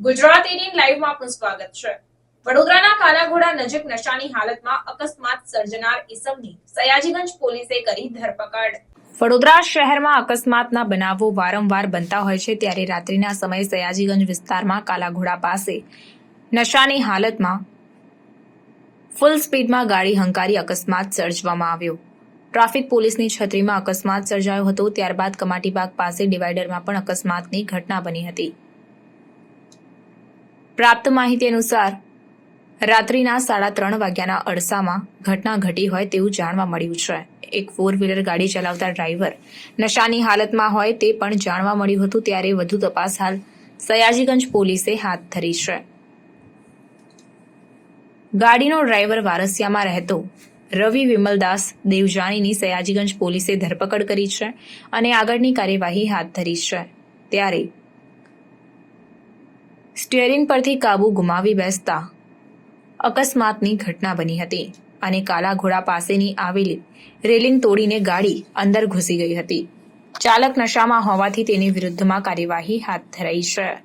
Gujarat eighteen લાઈવમાં આપનું સ્વાગત છે. વડોદરાના કાલાઘોડા નજીક નશાની હાલતમાં અકસ્માત સર્જનાર ઈસમની સયાજીગંજ પોલીસે કરી ધરપકડ. વડોદરા શહેરમાં અકસ્માતના બનાવો વારંવાર બનતા હોય છે ત્યારે રાત્રિના સમયે સયાજીગંજ વિસ્તારમાં કાલાઘોડા પાસે નશાની હાલતમાં ફૂલ સ્પીડમાં ગાડી હંકારી અકસ્માત સર્જવામાં આવ્યો. ટ્રાફિક પોલીસની છત્રીમાં અકસ્માત સર્જાયો હતો, ત્યારબાદ કમાટીબાગ પાસે ડિવાઈડરમાં પણ અકસ્માતની ઘટના બની હતી. પ્રાપ્ત માહિતી અનુસાર, રાત્રિના સાડા ત્રણ વાગ્યાના અરસામાં ઘટના ઘટી હોય તેવું જાણવા મળ્યું છે. એક ફોર વ્હીલર ગાડી ચલાવતા ડ્રાઈવર નશાની હાલતમાં હોય તે પણ જાણવા મળ્યું હતું ત્યારે વધુ તપાસ હાલ સયાજીગંજ પોલીસે હાથ ધરી છે. ગાડીનો ડ્રાઈવર વારસિયામાં રહેતો રવિ વિમલદાસ દેવજાનીની સયાજીગંજ પોલીસે ધરપકડ કરી છે અને આગળની કાર્યવાહી હાથ ધરી છે. ત્યારે સ્ટીયરિંગ પરથી કાબુ ગુમાવી બેસતા અકસ્માતની ઘટના બની હતી અને કાલાઘોડા પાસેની આવેલી રેલિંગ તોડીને ગાડી અંદર ઘૂસી ગઈ હતી. ચાલક નશામાં હોવાથી તેની વિરુદ્ધમાં કાર્યવાહી હાથ ધરાઈ છે.